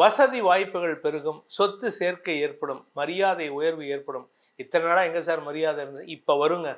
வசதி வாய்ப்புகள் பெருகும் சொத்து சேர்க்கை ஏற்படும் மரியாதை உயர்வு ஏற்படும். இத்தனை நாளாக எங்கே சார் மரியாதை இருந்தது? இப்போ வருங்க.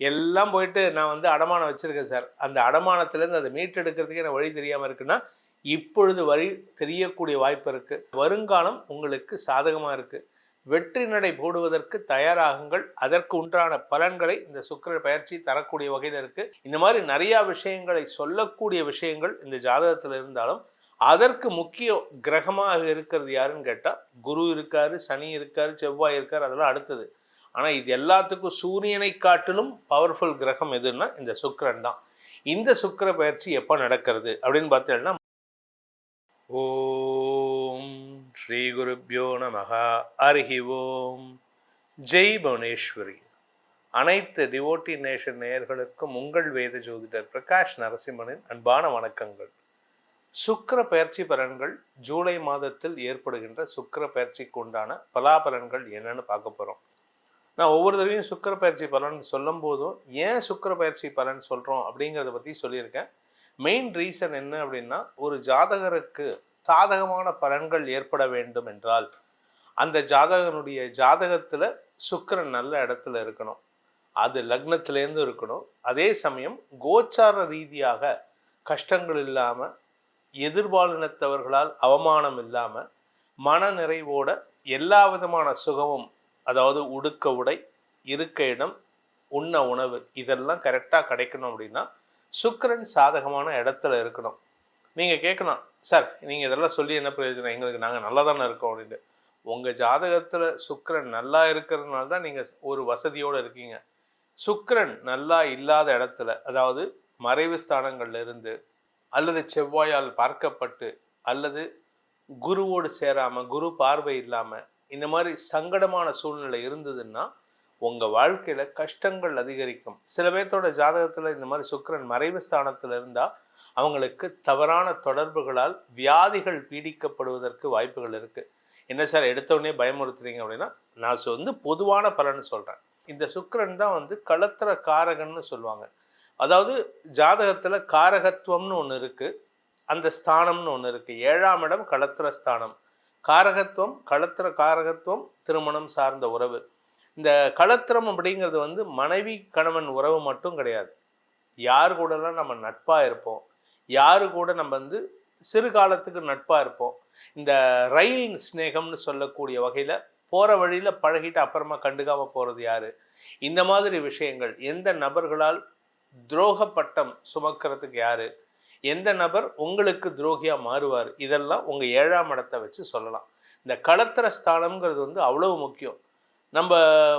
எல்லாம் போயிட்டு நான் வந்து அடமானம் வச்சுருக்கேன் சார். அந்த அடமானத்துலேருந்து அதை மீட்டெடுக்கிறதுக்கு எனக்கு வழி தெரியாமல் இருக்குன்னா இப்பொழுது வழி தெரியக்கூடிய வாய்ப்பு இருக்குது வருங்காலம் உங்களுக்கு சாதகமாக இருக்குது வெற்றி நடை போடுவதற்கு தயாராகுங்கள். அதற்கு உண்டான பலன்களை இந்த சுக்கிர பயிற்சி தரக்கூடிய வகையில் இருக்குது இந்த மாதிரி நிறையா விஷயங்களை சொல்லக்கூடிய விஷயங்கள் இந்த ஜாதகத்தில் இருந்தாலும் அதற்கு முக்கிய கிரகமாக இருக்கிறது யாருன்னு கேட்டால் குரு இருக்காரு சனி இருக்காரு செவ்வாய் இருக்காரு அதெல்லாம் அடுத்தது. ஆனால் இது எல்லாத்துக்கும் சூரியனை காட்டிலும் பவர்ஃபுல் கிரகம் எதுன்னா இந்த சுக்கிரன் தான். இந்த சுக்கிர பயிற்சி எப்போ நடக்கிறது அப்படின்னு பார்த்தீங்கன்னா ஓம் ஸ்ரீ குருப்யோ நமகா அருகி ஓம். ஜெய் புவனேஸ்வரி. அனைத்து டிவோட்டி நேஷன் நேயர்களுக்கும் உங்கள் வேத ஜோதிடர் பிரகாஷ் நரசிம்மனின் அன்பான வணக்கங்கள். சுக்கர பயிற்சி பலன்கள் ஜூலை மாதத்தில் ஏற்படுகின்ற சுக்கிர பயிற்சிக்கு உண்டான பலாபலன்கள் என்னன்னு பார்க்க போகிறோம் நான் ஒவ்வொரு தடவையும் சுக்கிர பயிற்சி பலன் சொல்லும் போதும் ஏன் சுக்கிர பயிற்சி பலன் சொல்கிறோம் அப்படிங்கிறத பற்றி சொல்லியிருக்கேன். மெயின் ரீசன் என்ன அப்படின்னா ஒரு ஜாதகருக்கு சாதகமான பலன்கள் ஏற்பட வேண்டும் என்றால் அந்த ஜாதகனுடைய ஜாதகத்தில் சுக்கரன் நல்ல இடத்துல இருக்கணும். அது லக்னத்திலேருந்து இருக்கணும். அதே சமயம் கோச்சார ரீதியாக கஷ்டங்கள் இல்லாமல் எதிர்பாலினத்தவர்களால் அவமானம் இல்லாமல் மன நிறைவோட எல்லா விதமான சுகமும் அதாவது உடுக்க உடை இருக்க இடம் உண்ண உணவு இதெல்லாம் கரெக்டாக கிடைக்கணும் அப்படின்னா சுக்கரன் சாதகமான இடத்துல இருக்கணும். நீங்கள் கேட்கலாம் சார் நீங்கள் இதெல்லாம் சொல்லி என்ன பிரயோஜனம்? எங்களுக்கு நாங்கள் நல்லா தானே இருக்கோம் அப்படின்ட்டு. உங்கள் ஜாதகத்தில் சுக்கரன் நல்லா இருக்கிறதுனால தான் நீங்கள் ஒரு வசதியோடு இருக்கீங்க. சுக்கரன் நல்லா இல்லாத இடத்துல அதாவது மறைவு ஸ்தானங்கள்ல இருந்து அல்லது செவ்வாயால் பார்க்கப்பட்டு அல்லது குருவோடு சேராமல் குரு பார்வை இல்லாமல் இந்த மாதிரி சங்கடமான சூழ்நிலை இருந்ததுன்னா உங்கள் வாழ்க்கையில் கஷ்டங்கள் அதிகரிக்கும். சில பேர்த்தோட ஜாதகத்தில் இந்த மாதிரி சுக்கிரன் மறைவு ஸ்தானத்தில் இருந்தால் அவங்களுக்கு தவறான தொடர்புகளால் வியாதிகள் பீடிக்கப்படுவதற்கு வாய்ப்புகள் இருக்குது என்ன சார் எடுத்தோடனே பயமுறுத்துறீங்க அப்படின்னா நான் சொ- வந்து பொதுவான பலன் சொல்கிறேன் இந்த சுக்கிரன் தான் வந்து களத்திர காரகன்னு சொல்லுவாங்க. அதாவது ஜாதகத்தில் காரகத்துவம்னு ஒன்று இருக்குது அந்த ஸ்தானம்னு ஒன்று இருக்குது ஏழாம் இடம் களத்திர ஸ்தானம். காரகத்துவம் களத்திர காரகத்துவம் திருமணம் சார்ந்த உறவு. இந்த களத்திரம் அப்படிங்கிறது வந்து மனைவி கணவன் உறவு மட்டும் கிடையாது. யார் கூடலாம் நம்ம நட்பாக இருப்போம். யாரு கூட நம்ம வந்து சிறு காலத்துக்கு நட்பாக இருப்போம். இந்த ரயில் ஸ்நேகம்னு சொல்லக்கூடிய வகையில் போகிற வழியில் பழகிட்டு அப்புறமா கண்டுக்காமல் போகிறது யார்? இந்த மாதிரி விஷயங்கள் எந்த நபர்களால் துரோக பட்டம் சுமக்கிறதுக்கு யாரு? எந்த நபர் உங்களுக்கு துரோகியா மாறுவார்? இதெல்லாம் உங்க ஏழாம் இடத்தை வச்சு சொல்லலாம். இந்த களத்திர ஸ்தானம்ங்கிறது வந்து அவ்வளவு முக்கியம். நம்ம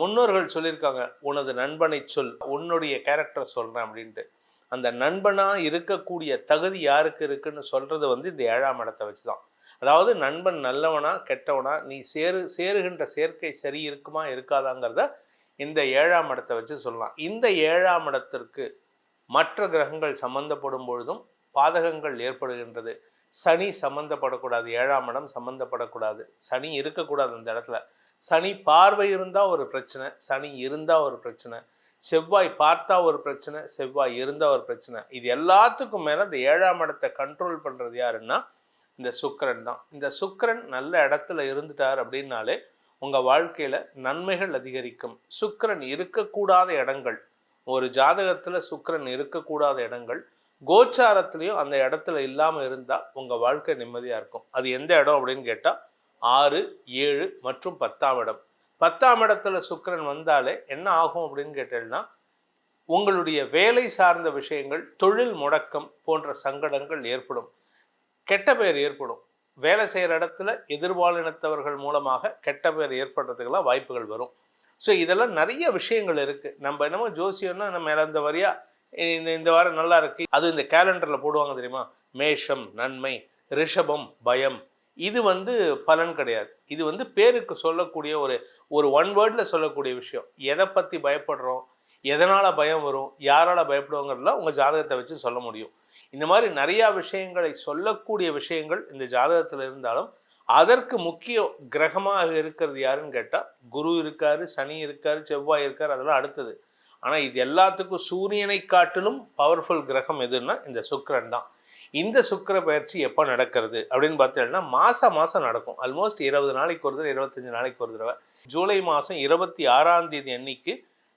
முன்னோர்கள் சொல்லியிருக்காங்க உனது நண்பனை சொல் உன்னுடைய கேரக்டரை சொல்கிறேன் அப்படின்ட்டு. அந்த நண்பனாக இருக்கக்கூடிய தகுதி யாருக்கு இருக்குன்னு சொல்கிறது வந்து இந்த ஏழாம் இடத்தை வச்சு தான். அதாவது நண்பன் நல்லவனா கெட்டவனா நீ சேரு சேருகின்ற சேர்க்கை சரி இருக்குமா இருக்காதாங்கிறத இந்த ஏழாம் இடத்தை வச்சு சொல்லலாம். இந்த ஏழாம் இடத்திற்கு மற்ற கிரகங்கள் சம்பந்தப்படும் பொழுதும் பாதகங்கள் ஏற்படுகின்றது. சனி சம்பந்தப்படக்கூடாது ஏழாம் இடம் சம்பந்தப்படக்கூடாது. சனி இருக்கக்கூடாது அந்த இடத்துல. சனி பார்வை இருந்தால் ஒரு பிரச்சனை சனி இருந்தால் ஒரு பிரச்சனை. செவ்வாய் பார்த்தா ஒரு பிரச்சனை செவ்வாய் இருந்தால் ஒரு பிரச்சனை. இது எல்லாத்துக்கும் மேலே இந்த ஏழாம் இடத்தை கண்ட்ரோல் பண்ணுறது யாருன்னா இந்த சுக்கரன் தான். இந்த சுக்கரன் நல்ல இடத்துல இருந்துட்டார் அப்படின்னாலே உங்கள் வாழ்க்கையில் நன்மைகள் அதிகரிக்கும். சுக்கரன் இருக்கக்கூடாத இடங்கள் ஒரு ஜாதகத்தில் சுக்கிரன் இருக்கக்கூடாத இடங்கள் கோச்சாரத்துலேயும் அந்த இடத்துல இல்லாமல் இருந்தால் உங்கள் வாழ்க்கை நிம்மதியாக இருக்கும். அது எந்த இடம் அப்படின்னு கேட்டால் ஆறு ஏழு மற்றும் பத்தாம் இடம். பத்தாம் இடத்துல சுக்கரன் வந்தாலே என்ன ஆகும் அப்படின்னு கேட்டேன்னா உங்களுடைய வேலை சார்ந்த விஷயங்கள் தொழில் முடக்கம் போன்ற சங்கடங்கள் ஏற்படும். கெட்ட பெயர் ஏற்படும். வேலை செய்கிற இடத்துல எதிர்பாலினத்தவர்கள் மூலமாக கெட்ட பேர் ஏற்படுறதுக்கெல்லாம் வாய்ப்புகள் வரும். ஸோ இதெல்லாம் நிறைய விஷயங்கள் இருக்குது நம்ம என்னமோ ஜோசியம்னா நம்ம இழந்த வரியா இந்த இந்த வாரம் நல்லா இருக்குது அது இந்த கேலண்டரில் போடுவாங்க தெரியுமா? மேஷம் நன்மை ரிஷபம் பயம். இது வந்து பலன் கிடையாது. இது வந்து பேருக்கு சொல்லக்கூடிய ஒரு ஒரு ஒன் வேர்டில் சொல்லக்கூடிய விஷயம். எதை பற்றி பயப்படுறோம்? எதனால் பயம் வரும்? யாரால் பயப்படுவோங்கிறதுலாம் உங்கள் ஜாதகத்தை வச்சு சொல்ல முடியும். இந்த மாதிரி நிறையா விஷயங்களை சொல்லக்கூடிய விஷயங்கள் இந்த ஜாதகத்தில் இருந்தாலும் அதற்கு முக்கிய கிரகமாக இருக்கிறது யாருன்னு கேட்டால் குரு இருக்கார் சனி இருக்கார் செவ்வாய் இருக்கார் அதெல்லாம் அடுத்தது. ஆனால் இது எல்லாத்துக்கும் சூரியனை காட்டிலும் பவர்ஃபுல் கிரகம் எதுன்னா இந்த சுக்கரன் தான். இந்த சுக்கிர பயிற்சி எப்போ நடக்கிறது அப்படின்னு பார்த்தீங்கன்னா மாதம் மாதம் நடக்கும். ஆல்மோஸ்ட் இருபது நாளைக்கு ஒரு தடவை இருபத்தஞ்சி நாளைக்கு ஒரு தடவை. ஜூலை மாதம் இருபத்தி ஆறாம் தேதி அன்னைக்கு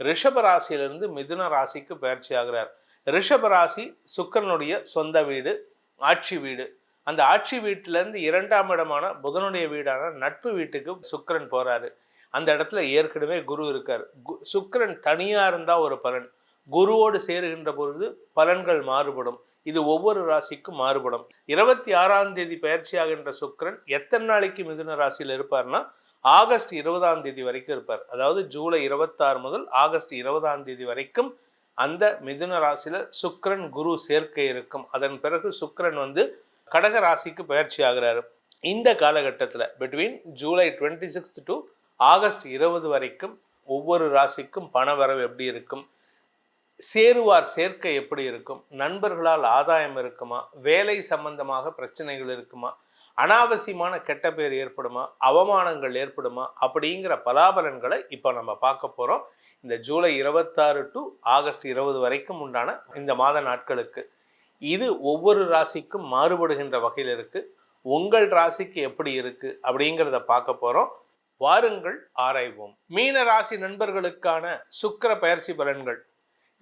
ரிஷப ராசியிலிருந்து மிதுன ராசிக்கு பயிற்சி ஆகிறார். ரிஷபராசி ராசி சுக்கிரனுடைய சொந்த வீடு ஆட்சி வீடு. அந்த ஆட்சி வீட்டிலேருந்து இரண்டாம் இடமான புதனுடைய வீடான நட்பு வீட்டுக்கு சுக்கரன் போகிறாரு அந்த இடத்துல ஏற்கனவே குரு இருக்கார். கு- சுக்கிரன் தனியாக இருந்தால் ஒரு பலன். குருவோடு சேருகின்ற பொழுது பலன்கள் மாறுபடும். இது ஒவ்வொரு ராசிக்கும் மாறுபடும். இருபத்தி ஆறாம் தேதி பயிற்சியாகின்ற சுக்கிரன் எத்தனை நாளைக்கு மிதுன ராசியில் இருப்பார்னா ஆகஸ்ட் இருபதாம் தேதி வரைக்கும் இருப்பார். அதாவது ஜூலை இருபத்தாறு முதல் ஆகஸ்ட் இருபதாம் தேதி வரைக்கும் அந்த மிதுன ராசியில் சுக்கரன் குரு சேர்க்கை இருக்கும். அதன் பிறகு சுக்கரன் வந்து கடக ராசிக்கு பயிற்சி ஆகிறாரு. இந்த காலகட்டத்தில் between July twenty sixth to August இருபது வரைக்கும் ஒவ்வொரு ராசிக்கும் பண வரவு எப்படி இருக்கும்? சேருவார் சேர்க்கை எப்படி இருக்கும்? நண்பர்களால் ஆதாயம் இருக்குமா? வேலை சம்பந்தமாக பிரச்சனைகள் இருக்குமா? அனாவசியமான கெட்ட பேர் ஏற்படுமா? அவமானங்கள் ஏற்படுமா? அப்படிங்கிற பலாபலன்களை இப்போ நம்ம பார்க்க போகிறோம் இந்த ஜூலை இருபத்தாறு டு ஆகஸ்ட் இருபது வரைக்கும் உண்டான இந்த மாத நாட்களுக்கு இது ஒவ்வொரு ராசிக்கும் மாறுபடுகின்ற வகையில் இருக்குது உங்கள் ராசிக்கு எப்படி இருக்குது அப்படிங்கிறத பார்க்க போகிறோம் வாருங்கள் ஆராய்வோம். மீன ராசி நண்பர்களுக்கான சுக்கர பயிற்சி பலன்கள்.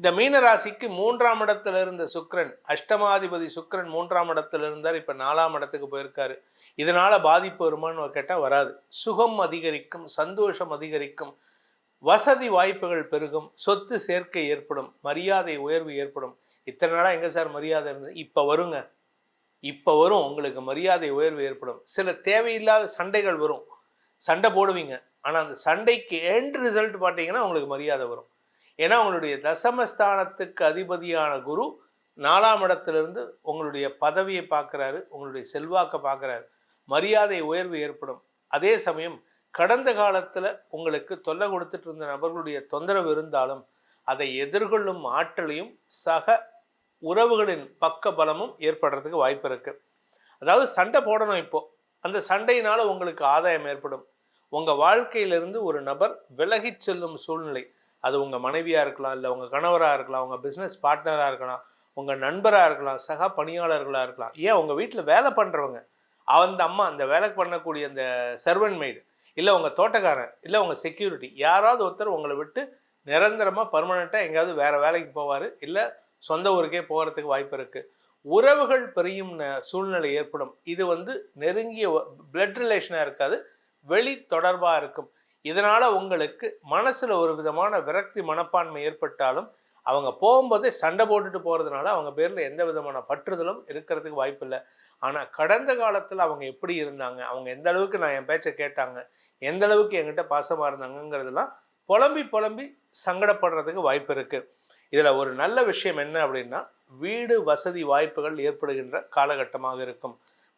இந்த மீன ராசிக்கு மூன்றாம் இடத்துல இருந்த சுக்கிரன் அஷ்டமாதிபதி சுக்கிரன் மூன்றாம் இடத்துல இருந்தார். இப்போ நாலாம் இடத்துக்கு போயிருக்காரு. இதனால் பாதிப்பு வருமானு கேட்டால் வராது. சுகம் அதிகரிக்கும் சந்தோஷம் அதிகரிக்கும். வசதி வாய்ப்புகள் பெருகும் சொத்து சேர்க்கை ஏற்படும் மரியாதை உயர்வு ஏற்படும். இத்தனை நாளாக எங்கே சார் மரியாதை இருந்தது? இப்போ வருங்க. இப்போ வரும் உங்களுக்கு மரியாதை உயர்வு ஏற்படும். சில தேவையில்லாத சண்டைகள் வரும். சண்டை போடுவீங்க. ஆனால் அந்த சண்டைக்கு எண்ட் ரிசல்ட் பார்த்தீங்கன்னா உங்களுக்கு மரியாதை வரும். ஏன்னா உங்களுடைய தசமஸ்தானத்துக்கு அதிபதியான குரு நாலாம் இடத்துலேருந்து உங்களுடைய பதவியை பார்க்குறாரு உங்களுடைய செல்வாக்கை பார்க்குறாரு. மரியாதை உயர்வு ஏற்படும். அதே சமயம் கடந்த காலத்தில் உங்களுக்கு தொல்லை கொடுத்துட்டு இருந்த நபர்களுடைய தொந்தரவு இருந்தாலும் அதை எதிர்கொள்ளும் ஆற்றலையும் சக உறவுகளின் பக்க பலமும் ஏற்படுறதுக்கு வாய்ப்பு இருக்கு. அதாவது சண்டை போடணும் இப்போ. அந்த சண்டையினால உங்களுக்கு ஆதாயம் ஏற்படும். உங்க வாழ்க்கையிலிருந்து ஒரு நபர் விலகிச் செல்லும் சூழ்நிலை. அது உங்க மனைவியா இருக்கலாம் இல்லை உங்க கணவராக இருக்கலாம் உங்க பிஸ்னஸ் பார்ட்னராக இருக்கலாம் உங்க நண்பராக இருக்கலாம் சக பணியாளர்களாக இருக்கலாம். ஏன்? உங்க வீட்டில் வேலை பண்ணுறவங்க அந்த அம்மா அந்த வேலை பண்ணக்கூடிய அந்த சர்வன் மெய்டு இல்லை உங்கள் தோட்டக்காரன் இல்லை உங்கள் செக்யூரிட்டி யாராவது ஒருத்தர் உங்களை விட்டு நிரந்தரமாக பர்மனெண்ட்டாக எங்கேயாவது வேறு வேலைக்கு போவார் இல்லை சொந்த ஊருக்கே போகிறதுக்கு வாய்ப்பு இருக்குது உறவுகள் பெரியும் சூழ்நிலை ஏற்படும். இது வந்து நெருங்கிய பிளட் ரிலேஷனாக இருக்காது வெளி தொடர்பாக இருக்கும். இதனால் உங்களுக்கு மனசில் ஒரு விதமான விரக்தி மனப்பான்மை ஏற்பட்டாலும் அவங்க போகும்போதே சண்டை போட்டுட்டு போகிறதுனால அவங்க பேரில் எந்த விதமான பற்றுதலும் இருக்கிறதுக்கு வாய்ப்பு இல்லை ஆனால் கடந்த காலத்தில் அவங்க எப்படி இருந்தாங்க அவங்க எந்த அளவுக்கு நான் என் பேச்சை கேட்டாங்க எந்த அளவுக்கு என்கிட்ட பாசமாக இருந்தாங்கங்கிறதெல்லாம் புலம்பி புலம்பி சங்கடப்படுறதுக்கு வாய்ப்பு இருக்குது இதில் ஒரு நல்ல விஷயம் என்ன அப்படின்னா வீடு வசதி வாய்ப்புகள் ஏற்படுகின்ற காலகட்டமாக இருக்கும்.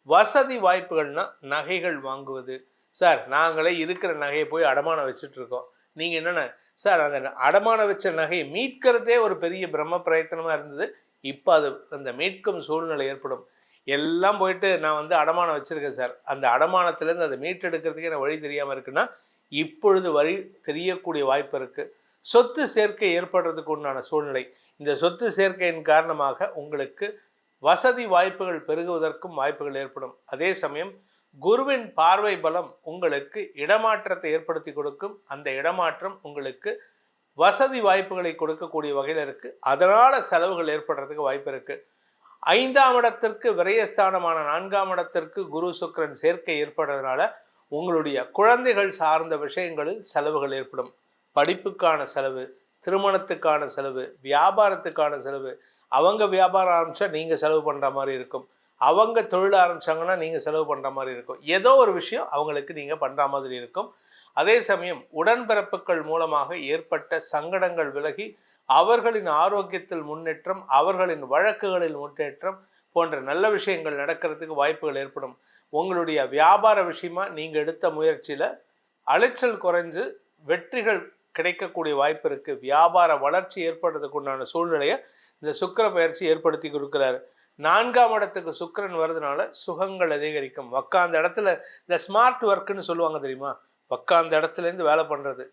வசதி வாய்ப்புகள்னா நகைகள் வாங்குவது. சார் நாங்களே இருக்கிற நகையை போய் அடமானம் வச்சுட்ருக்கோம் நீங்கள் என்னென்ன? சார் அந்த அடமானம் வச்ச நகையை மீட்கிறதே ஒரு பெரிய பிரம்ம பிரயத்தனமாக இருந்தது. இப்போ அது அந்த மீட்கும் சூழ்நிலை ஏற்படும். எல்லாம் போயிட்டு நான் வந்து அடமானம் வச்சுருக்கேன் சார். அந்த அடமானத்திலேருந்து அதை மீட்டெடுக்கிறதுக்கு எனக்கு வழி தெரியாமல் இருக்குன்னா இப்பொழுது வழி தெரியக்கூடிய வாய்ப்பு இருக்குது சொத்து சேர்க்கை ஏற்படுறதுக்கு உண்டான சூழ்நிலை. இந்த சொத்து சேர்க்கையின் காரணமாக உங்களுக்கு வசதி வாய்ப்புகள் பெருகுவதற்கும் வாய்ப்புகள் ஏற்படும். அதே சமயம் குருவின் பார்வை பலம் உங்களுக்கு இடமாற்றத்தை ஏற்படுத்தி கொடுக்கும். அந்த இடமாற்றம் உங்களுக்கு வசதி வாய்ப்புகளை கொடுக்கக்கூடிய வகையில் இருக்குது அதனால் செலவுகள் ஏற்படுறதுக்கு வாய்ப்பு இருக்குது ஐந்தாம் இடத்திற்கு விரயஸ்தானமான நான்காம் இடத்திற்கு குரு சுக்கிரன் சேர்க்கை ஏற்படுறதுனால உங்களுடைய குழந்தைகள் சார்ந்த விஷயங்களில் செலவுகள் ஏற்படும். படிப்புக்கான செலவு திருமணத்துக்கான செலவு வியாபாரத்துக்கான செலவு அவங்க வியாபாரம் ஆரம்பித்தா நீங்கள் செலவு பண்ணுற மாதிரி இருக்கும். அவங்க தொழில் ஆரம்பிச்சாங்கன்னா நீங்கள் செலவு பண்ணுற மாதிரி இருக்கும். ஏதோ ஒரு விஷயம் அவங்களுக்கு நீங்கள் பண்ணுற மாதிரி இருக்கும். அதே சமயம் உடன்பிறப்புகள் மூலமாக ஏற்பட்ட சங்கடங்கள் விலகி அவர்களின் ஆரோக்கியத்தில் முன்னேற்றம் அவர்களின் வழக்குகளில் முன்னேற்றம் போன்ற நல்ல விஷயங்கள் நடக்கிறதுக்கு வாய்ப்புகள் ஏற்படும். உங்களுடைய வியாபார விஷயமா நீங்கள் எடுத்த முயற்சியில் அலைச்சல் குறைஞ்சு வெற்றிகள் கிடைக்கக்கூடிய வாய்ப்பு இருக்குது வியாபார வளர்ச்சி ஏற்படுறதுக்கு உண்டான சூழ்நிலையை இந்த சுக்கிர பயிற்சி ஏற்படுத்தி கொடுக்குறாரு. நான்காம் இடத்துக்கு சுக்கிரன் வர்றதுனால சுகங்கள் அதிகரிக்கும். உக்காந்த இடத்துல இந்த ஸ்மார்ட் ஒர்க்குன்னு சொல்லுவாங்க தெரியுமா? உக்காந்த இடத்துலேருந்து வேலை பண்ணுறது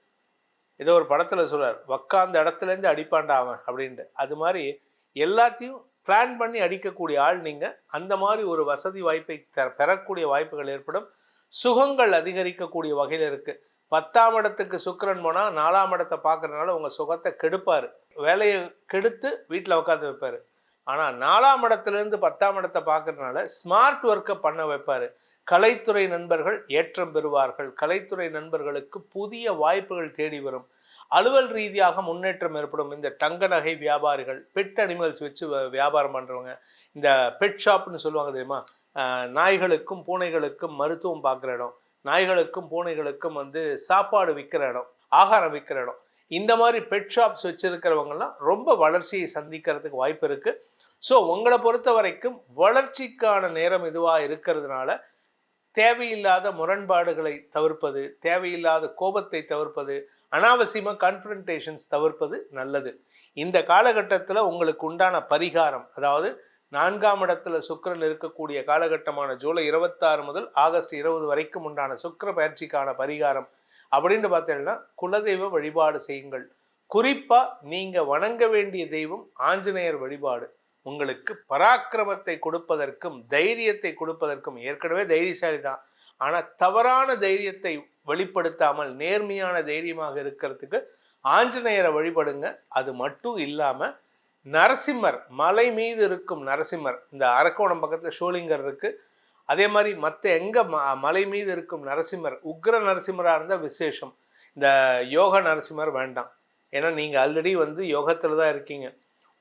ஏதோ ஒரு படத்தில் சொல்கிறார் உக்காந்த இடத்துலேருந்து அடிப்பாண்டா அவன் அப்படின்ட்டு. அது மாதிரி எல்லாத்தையும் பிளான் பண்ணி அடிக்கக்கூடிய ஆள் நீங்கள் அந்த மாதிரி ஒரு வசதி வாய்ப்பை பெற- பெறக்கூடிய வாய்ப்புகள் ஏற்படும். சுகங்கள் அதிகரிக்கக்கூடிய வகையில் இருக்குது பத்தாம் இடத்துக்கு சுக்கரன் போனால் நாலாம் இடத்தை பார்க்குறதுனால உங்கள் சுகத்தை கெடுப்பார். வேலையை கெடுத்து வீட்டில் உட்காந்து வைப்பார். ஆனால் நாலாம் இடத்துலேருந்து பத்தாம் இடத்தை பார்க்குறதுனால ஸ்மார்ட் ஒர்க்கை பண்ண வைப்பார். கலைத்துறை நண்பர்கள் ஏற்றம் பெறுவார்கள். கலைத்துறை நண்பர்களுக்கு புதிய வாய்ப்புகள் தேடி வரும். அலுவல் ரீதியாக முன்னேற்றம் ஏற்படும். இந்த தங்க நகை வியாபாரிகள் பெட் அனிமல்ஸ் வச்சு வியாபாரம் பண்ணுறவங்க இந்த பெட் ஷாப்னு சொல்லுவாங்க தெரியுமா? நாய்களுக்கும் பூனைகளுக்கும் மருத்துவம் பார்க்குற இடம். நாய்களுக்கும் பூனைகளுக்கும் வந்து சாப்பாடு விற்கிற இடம் ஆகாரம் விற்கிற இடம். இந்த மாதிரி பெட் ஷாப்ஸ் வச்சுருக்கிறவங்கலாம் ரொம்ப வளர்ச்சியை சந்திக்கிறதுக்கு வாய்ப்பு இருக்குது ஸோ உங்களை பொறுத்த வரைக்கும் வளர்ச்சிக்கான நேரம் இதுவாக இருக்கிறதுனால தேவையில்லாத முரண்பாடுகளை தவிர்ப்பது தேவையில்லாத கோபத்தை தவிர்ப்பது அனாவசியமாக கான்ஃபரன்டேஷன்ஸ் தவிர்ப்பது நல்லது. இந்த காலகட்டத்தில் உங்களுக்கு உண்டான பரிகாரம் அதாவது நான்காம் இடத்துல சுக்கரன் இருக்கக்கூடிய காலகட்டமான ஜூலை இருபத்தாறு முதல் ஆகஸ்ட் இருபது வரைக்கும் உண்டான சுக்கிர பயிற்சிக்கான பரிகாரம் அப்படின்னு பார்த்தீங்கன்னா குலதெய்வ வழிபாடு செய்யுங்கள். குறிப்பாக நீங்கள் வணங்க வேண்டிய தெய்வம் ஆஞ்சநேயர் வழிபாடு. உங்களுக்கு பராக்கிரமத்தை கொடுப்பதற்கும் தைரியத்தை கொடுப்பதற்கும் ஏற்கனவே தைரியசாலி தான் ஆனால் தவறான தைரியத்தை வெளிப்படுத்தாமல் நேர்மையான தைரியமாக இருக்கிறதுக்கு ஆஞ்சநேயரை வழிபடுங்க. அது மட்டும் இல்லாமல் நரசிம்மர் மலை மீது இருக்கும் நரசிம்மர் இந்த அரக்கோணம் பக்கத்தில் ஷோலிங்கர் இருக்குது அதே மாதிரி மற்ற எங்கே ம- மலை மீது இருக்கும் நரசிம்மர் உக்ர நரசிம்மராக இருந்தால் விசேஷம். இந்த யோக நரசிம்மர் வேண்டாம். ஏன்னா நீங்கள் ஆல்ரெடி வந்து யோகத்தில் தான் இருக்கீங்க.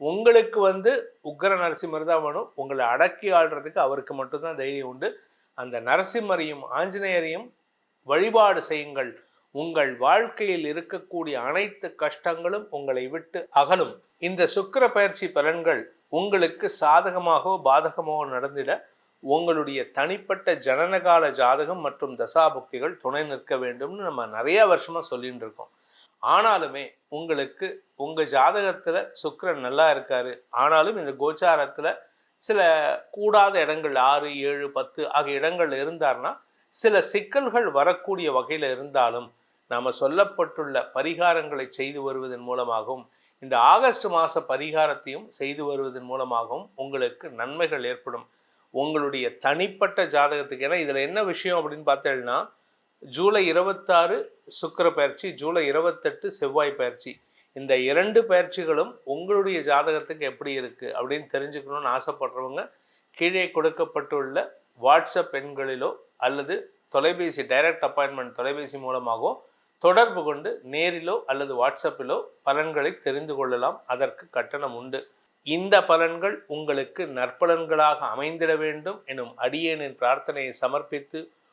உங்களுக்கு வந்து உக்ர நரசிம்மர் தான் வேணும். உங்களை அடக்கி ஆள்றதுக்கு அவருக்கு மட்டும்தான் தைரியம் உண்டு. அந்த நரசிம்மரையும் ஆஞ்சநேயரையும் வழிபாடு செய்யுங்கள். உங்கள் வாழ்க்கையில் இருக்கக்கூடிய அனைத்து கஷ்டங்களும் உங்களை விட்டு அகலும். இந்த சுக்கிர பயிற்சி பலன்கள் உங்களுக்கு சாதகமாகவோ பாதகமாகவோ நடந்திட உங்களுடைய தனிப்பட்ட ஜனனகால ஜாதகம் மற்றும் தசாபக்திகள் துணை நிற்க வேண்டும்னு நம்ம நிறைய வருஷமாக சொல்லிட்டு இருக்கோம் ஆனாலுமே உங்களுக்கு உங்கள் ஜாதகத்தில் சுக்கரன் நல்லா இருக்காரு. ஆனாலும் இந்த கோச்சாரத்தில் சில கூடாத இடங்கள் ஆறு ஏழு பத்து ஆகிய இடங்கள் இருந்தார்னா சில சிக்கல்கள் வரக்கூடிய வகையில் இருந்தாலும் நாம் சொல்லப்பட்டுள்ள பரிகாரங்களை செய்து வருவதன் மூலமாகவும் இந்த ஆகஸ்ட் மாத பரிகாரத்தையும் செய்து வருவதன் மூலமாகவும் உங்களுக்கு நன்மைகள் ஏற்படும். உங்களுடைய தனிப்பட்ட ஜாதகத்துக்கு ஏன்னா இதில் என்ன விஷயம் அப்படின்னு பார்த்தேன்னா ஜூலை இருபத்தாறு சுக்கிர பயிற்சி ஜூலை இருபத்தெட்டு செவ்வாய் பயிற்சி. இந்த இரண்டு பயிற்சிகளும் உங்களுடைய ஜாதகத்துக்கு எப்படி இருக்குது அப்படின்னு தெரிஞ்சுக்கணும்னு ஆசைப்படுறவங்க கீழே கொடுக்கப்பட்டுள்ள வாட்ஸ்அப் எண்களிலோ அல்லது தொலைபேசி டைரக்ட் அப்பாயின்மெண்ட் தொலைபேசி மூலமாகவோ தொடர்பு கொண்டு நேரிலோ அல்லது வாட்ஸ்அப்பிலோ பலன்களை தெரிந்து கொள்ளலாம். அதற்கு கட்டணம் உண்டு. இந்த பலன்கள் உங்களுக்கு நற்பலன்களாக அமைந்திட வேண்டும் எனும் அடியேனின் பிரார்த்தனையை சமர்ப்பித்து